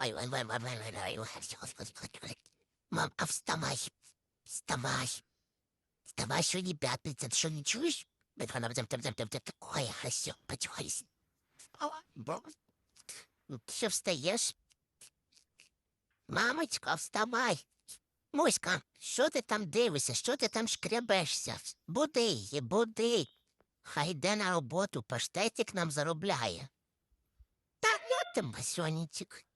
Ой, ой, ой, ой, ой, ой, ой, ой. Мам, а вставай, вставай. Вставай, сьогодні п'ятниця, ти що не чуєш? Ой, все, почухайся. Ну, що встаєш? Мамочка, вставай. Муська, що ти там дивишся, що ти там шкребешся? Буди її, буди. Хай йде на роботу, паштетик нам заробляє. Та ну ти, масонічик.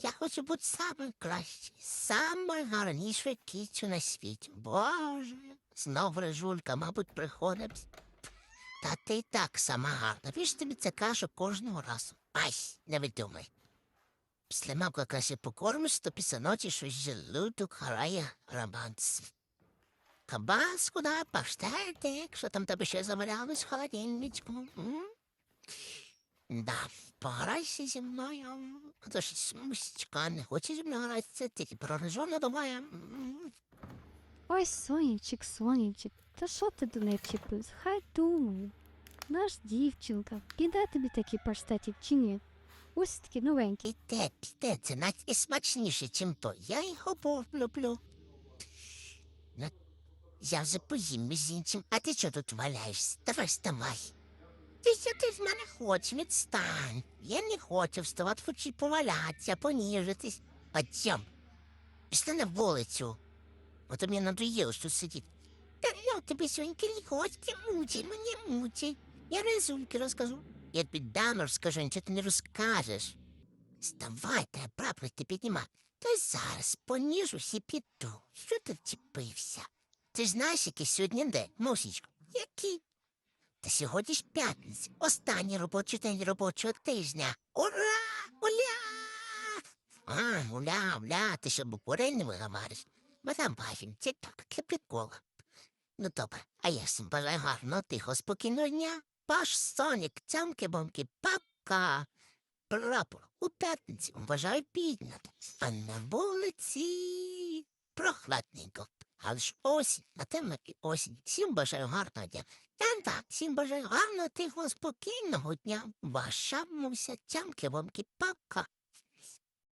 Я хочу бути самим кращим, самою гарнішою кіцю на світі. Боже, знов режулька, мабуть, приходить. Та ти так сама гарна. Ви ж тобі це кажу кожного разу. Ай, не видумай. Після мамку якраз і покормиш, то після ночі щось желудок харає романс. Кабаску, да, паштетик, що там тебе ще завалялось в холодильничку. м? Да, пограйся зі мною. А то мусічка не хоче зі мною гратися, тільки про режону думає. Ой, сонечек, сонечек, та що ти до неї вчепився? Хай думає. Наш дівчинка, піде тобі такий паштетик чи ні? Ось такий новенький. Піде, піде, це навіть і смачніше, чим то. Я його бо люблю. Я вже поїм між іншим, а ти чого тут валяєшся? Давай вставай. Ти ти з мене хочеш, відстань. Я не хочу вставати, хочу повалятися, поніжитись. Подйом. Пішли на вулицю. От мені надоїло що сидіти. Та ну тобі сьогодні не хочеться, мучай, мене мучай. Я резульки розкажу. Я тобі дам розкажу, нічого ти не розкажеш. Вставай, треба прапор ти піднімай. Та зараз поніжусь і піду. Що ти вчепився? Ти ж знаєш, який сьогодні день, мусічко? Який? Та сьогодні ж п'ятниця, останній робочий день робочого тижня. Ура! Уля! А, уля, уля, ти що букварель не виговориш? Мадам Бафін, це так, для прикола. Ну добре, а я всім бажаю гарного, тихо, спокійного дня. Ваш Сонік, цямки-бомки, пока. Прапор у п'ятниці вважаю піднято, а на вулиці прохладненько. Але ж осінь, на темна і осінь. Всім бажаю гарного дня. Та так, всім бажаю гарного, тихого, спокійного дня. Ваша муся, тямки вам пока.